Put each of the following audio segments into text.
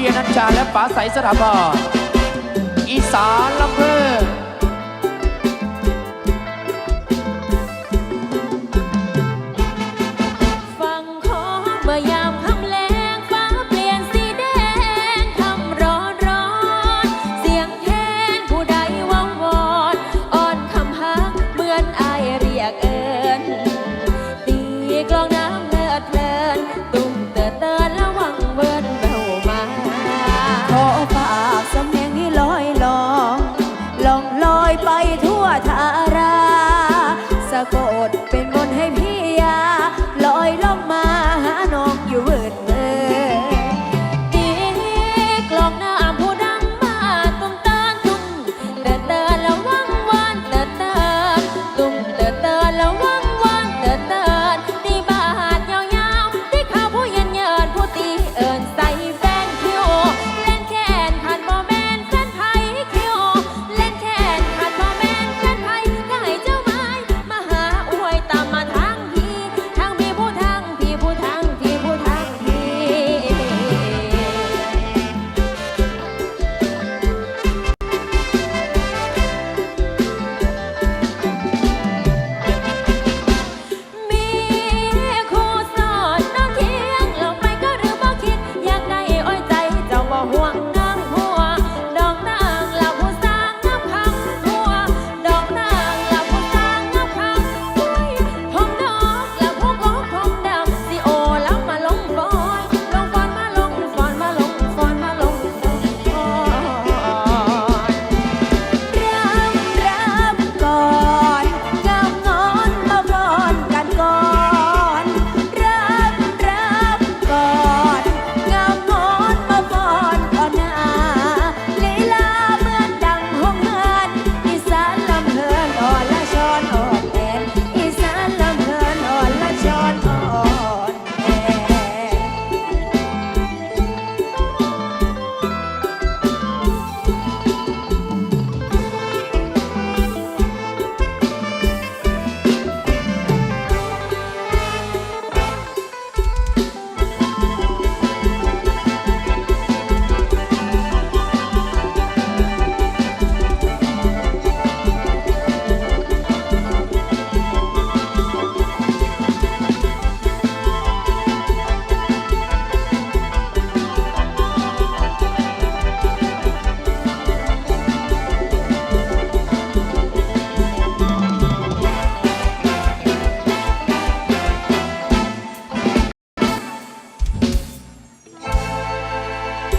เดียนัชชาและป๋าใสสระบรอีสานลำเพอ อยไปทุ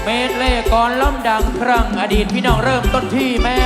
เมตเล่ก่อนล้มดังครั้งอดีตพี่น้องเริ่มต้นที่แม่